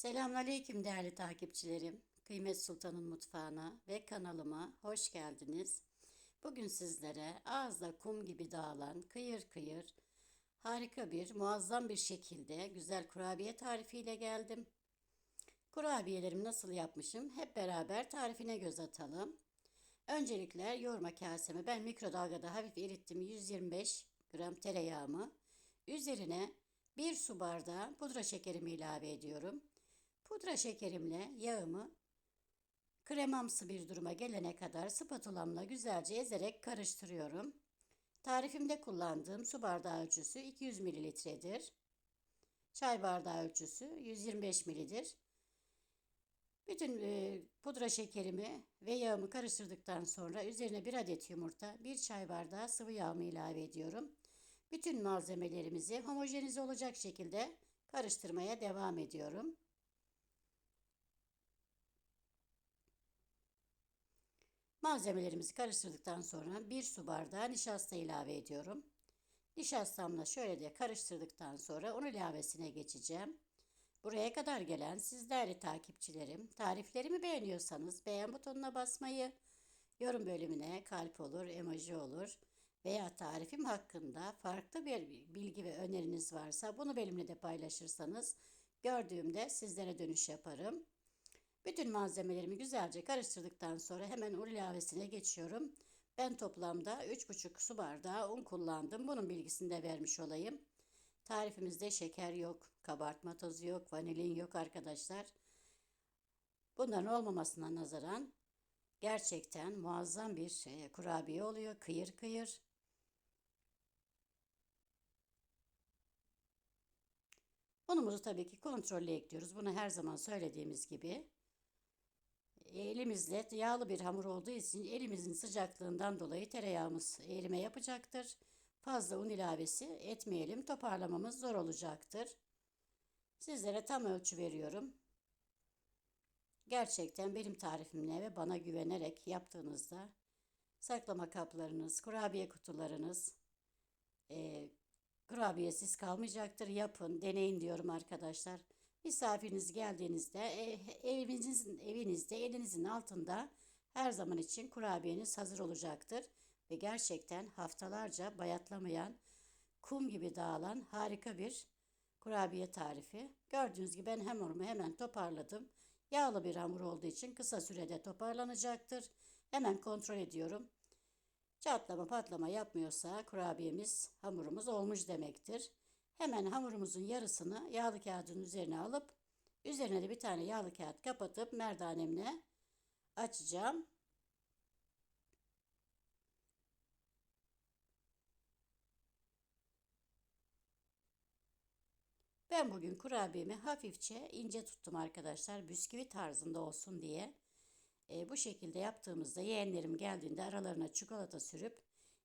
Selamünaleyküm değerli takipçilerim. Kıymet Sultan'ın mutfağına ve kanalıma hoş geldiniz. Bugün sizlere ağızda kum gibi dağılan kıyır kıyır harika bir muazzam bir şekilde güzel kurabiye tarifiyle geldim. Kurabiyelerimi nasıl yapmışım hep beraber tarifine göz atalım. Öncelikle yoğurma kasemi ben mikrodalgada hafif erittim 125 gram tereyağımı. Üzerine bir su bardağı pudra şekerimi ilave ediyorum. Pudra şekerimle yağımı kremamsı bir duruma gelene kadar spatulamla güzelce ezerek karıştırıyorum. Tarifimde kullandığım su bardağı ölçüsü 200 mililitredir. Çay bardağı ölçüsü 125 milidir. Bütün e, pudra şekerimi ve yağımı karıştırdıktan sonra üzerine bir adet yumurta, bir çay bardağı sıvı yağımı ilave ediyorum. Bütün malzemelerimizi homojenize olacak şekilde karıştırmaya devam ediyorum. Malzemelerimizi karıştırdıktan sonra bir su bardağı nişasta ilave ediyorum. Nişastamla şöyle de karıştırdıktan sonra un ilavesine geçeceğim. Buraya kadar gelen siz takipçilerim, tariflerimi beğeniyorsanız beğen butonuna basmayı, yorum bölümüne kalp olur, emoji olur veya tarifim hakkında farklı bir bilgi ve öneriniz varsa bunu benimle de paylaşırsanız gördüğümde sizlere dönüş yaparım. Bütün malzemelerimi güzelce karıştırdıktan sonra hemen un ilavesine geçiyorum. Ben toplamda 3,5 su bardağı un kullandım. Bunun bilgisini de vermiş olayım. Tarifimizde şeker yok, kabartma tozu yok, vanilin yok arkadaşlar. Bunların olmamasına nazaran gerçekten muazzam bir şey, kurabiye oluyor. Kıyır kıyır. Unumuzu tabii ki kontrollü ekliyoruz. Bunu her zaman söylediğimiz gibi. Elimizle yağlı bir hamur olduğu için elimizin sıcaklığından dolayı tereyağımız erime yapacaktır. Fazla un ilavesi etmeyelim. Toparlamamız zor olacaktır. Sizlere tam ölçü veriyorum. Gerçekten benim tarifimle ve bana güvenerek yaptığınızda saklama kaplarınız, kurabiye kutularınız e, kurabiyesiz kalmayacaktır. Yapın, deneyin diyorum arkadaşlar. Misafiriniz geldiğinizde e, evinizin evinizde elinizin altında her zaman için kurabiyeniz hazır olacaktır ve gerçekten haftalarca bayatlamayan kum gibi dağılan harika bir kurabiye tarifi. Gördüğünüz gibi ben hamurumu hemen toparladım. Yağlı bir hamur olduğu için kısa sürede toparlanacaktır. Hemen kontrol ediyorum. Çatlama patlama yapmıyorsa kurabiyemiz hamurumuz olmuş demektir. Hemen hamurumuzun yarısını yağlı kağıdın üzerine alıp üzerine de bir tane yağlı kağıt kapatıp merdanemle açacağım. Ben bugün kurabiyemi hafifçe ince tuttum arkadaşlar. Bisküvi tarzında olsun diye. E, bu şekilde yaptığımızda yeğenlerim geldiğinde aralarına çikolata sürüp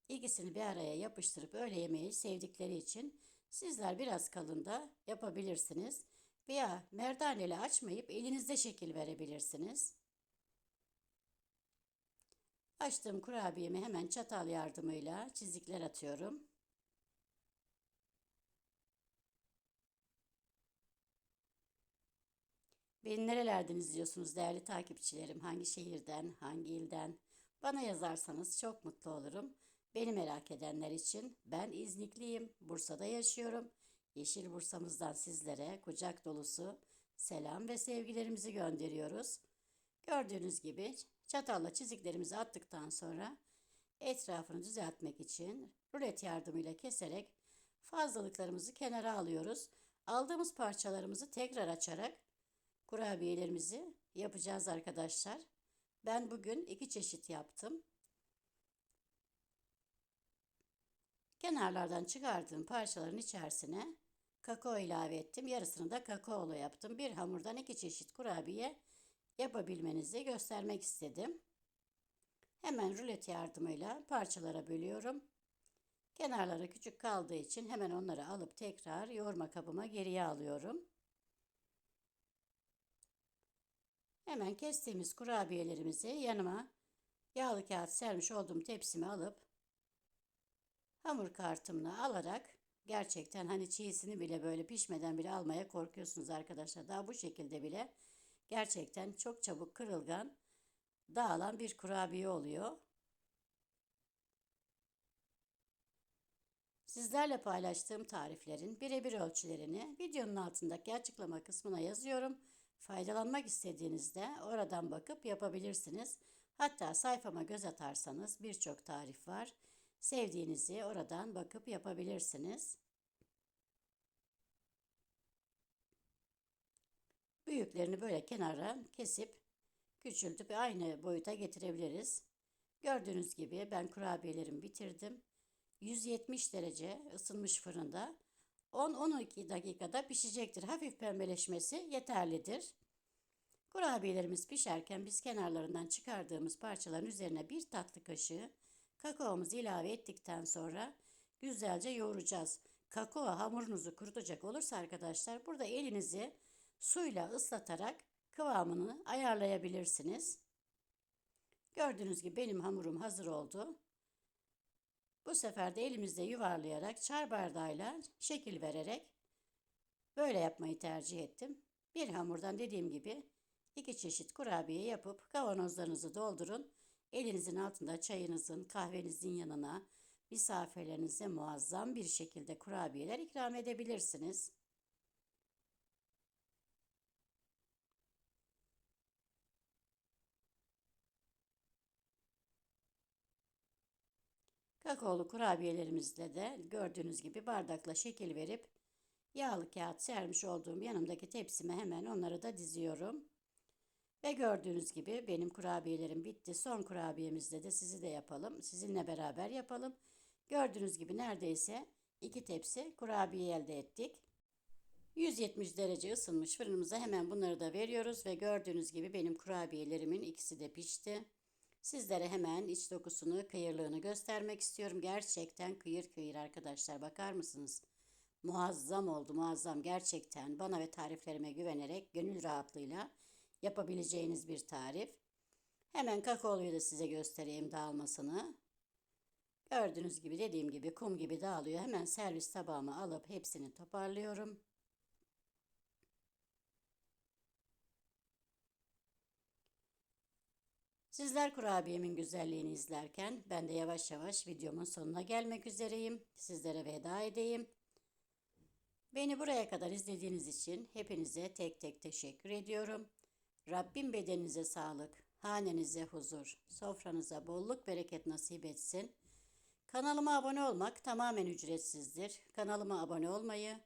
ikisini bir araya yapıştırıp öyle yemeyi sevdikleri için Sizler biraz kalın da yapabilirsiniz. Veya merdaneli açmayıp elinizde şekil verebilirsiniz. Açtığım kurabiyemi hemen çatal yardımıyla çizikler atıyorum. Beni nerelerden izliyorsunuz değerli takipçilerim? Hangi şehirden, hangi ilden? Bana yazarsanız çok mutlu olurum. Beni merak edenler için ben İznikliyim, Bursa'da yaşıyorum. Yeşil Bursa'mızdan sizlere kucak dolusu selam ve sevgilerimizi gönderiyoruz. Gördüğünüz gibi çatalla çiziklerimizi attıktan sonra etrafını düzeltmek için rulet yardımıyla keserek fazlalıklarımızı kenara alıyoruz. Aldığımız parçalarımızı tekrar açarak kurabiyelerimizi yapacağız arkadaşlar. Ben bugün iki çeşit yaptım. Kenarlardan çıkardığım parçaların içerisine kakao ilave ettim. Yarısını da kakaolu yaptım. Bir hamurdan iki çeşit kurabiye yapabilmenizi göstermek istedim. Hemen rulet yardımıyla parçalara bölüyorum. Kenarları küçük kaldığı için hemen onları alıp tekrar yoğurma kabıma geriye alıyorum. Hemen kestiğimiz kurabiyelerimizi yanıma yağlı kağıt sermiş olduğum tepsime alıp hamur kartımla alarak Gerçekten hani çiğsini bile böyle pişmeden bile almaya korkuyorsunuz arkadaşlar. Daha bu şekilde bile gerçekten çok çabuk kırılgan, dağılan bir kurabiye oluyor. Sizlerle paylaştığım tariflerin birebir ölçülerini videonun altındaki açıklama kısmına yazıyorum. Faydalanmak istediğinizde oradan bakıp yapabilirsiniz. Hatta sayfama göz atarsanız birçok tarif var. Sevdiğinizi oradan bakıp yapabilirsiniz. Büyüklerini böyle kenara kesip küçültüp aynı boyuta getirebiliriz. Gördüğünüz gibi ben kurabiyelerimi bitirdim. 170 derece ısınmış fırında 10-12 dakikada pişecektir. Hafif pembeleşmesi yeterlidir. Kurabiyelerimiz pişerken biz kenarlarından çıkardığımız parçaların üzerine bir tatlı kaşığı kakaomuzu ilave ettikten sonra güzelce yoğuracağız. Kakao hamurunuzu kurutacak olursa arkadaşlar burada elinizi suyla ıslatarak kıvamını ayarlayabilirsiniz. Gördüğünüz gibi benim hamurum hazır oldu. Bu sefer de elimizde yuvarlayarak çay bardağıyla şekil vererek böyle yapmayı tercih ettim. Bir hamurdan dediğim gibi iki çeşit kurabiye yapıp kavanozlarınızı doldurun. Elinizin altında çayınızın, kahvenizin yanına misafirlerinize muazzam bir şekilde kurabiyeler ikram edebilirsiniz. Kakaolu kurabiyelerimizle de gördüğünüz gibi bardakla şekil verip yağlı kağıt sermiş olduğum yanımdaki tepsime hemen onları da diziyorum. Ve gördüğünüz gibi benim kurabiyelerim bitti. Son kurabiyemizde de sizi de yapalım. Sizinle beraber yapalım. Gördüğünüz gibi neredeyse iki tepsi kurabiye elde ettik. 170 derece ısınmış fırınımıza hemen bunları da veriyoruz ve gördüğünüz gibi benim kurabiyelerimin ikisi de pişti. Sizlere hemen iç dokusunu, kıyırlığını göstermek istiyorum. Gerçekten kıyır kıyır arkadaşlar bakar mısınız? Muazzam oldu muazzam gerçekten bana ve tariflerime güvenerek gönül rahatlığıyla yapabileceğiniz bir tarif. Hemen kakaoluyu da size göstereyim dağılmasını. Gördüğünüz gibi dediğim gibi kum gibi dağılıyor. Hemen servis tabağıma alıp hepsini toparlıyorum. Sizler kurabiyemin güzelliğini izlerken ben de yavaş yavaş videomun sonuna gelmek üzereyim. Sizlere veda edeyim. Beni buraya kadar izlediğiniz için hepinize tek tek teşekkür ediyorum. Rabbim bedeninize sağlık, hanenize huzur, sofranıza bolluk bereket nasip etsin. Kanalıma abone olmak tamamen ücretsizdir. Kanalıma abone olmayı,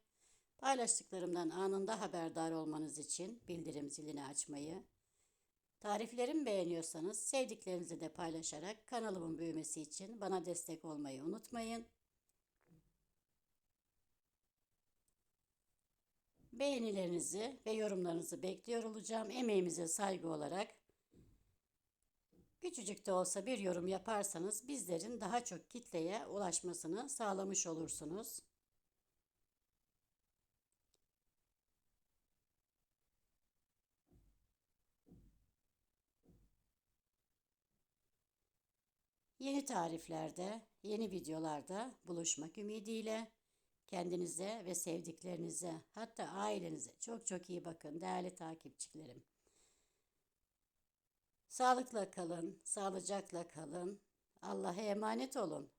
paylaştıklarımdan anında haberdar olmanız için bildirim zilini açmayı, Tariflerimi beğeniyorsanız sevdiklerinizi de paylaşarak kanalımın büyümesi için bana destek olmayı unutmayın. Beğenilerinizi ve yorumlarınızı bekliyor olacağım. Emeğimize saygı olarak küçücük de olsa bir yorum yaparsanız bizlerin daha çok kitleye ulaşmasını sağlamış olursunuz. Yeni tariflerde, yeni videolarda buluşmak ümidiyle kendinize ve sevdiklerinize hatta ailenize çok çok iyi bakın değerli takipçilerim. Sağlıkla kalın, sağlıcakla kalın. Allah'a emanet olun.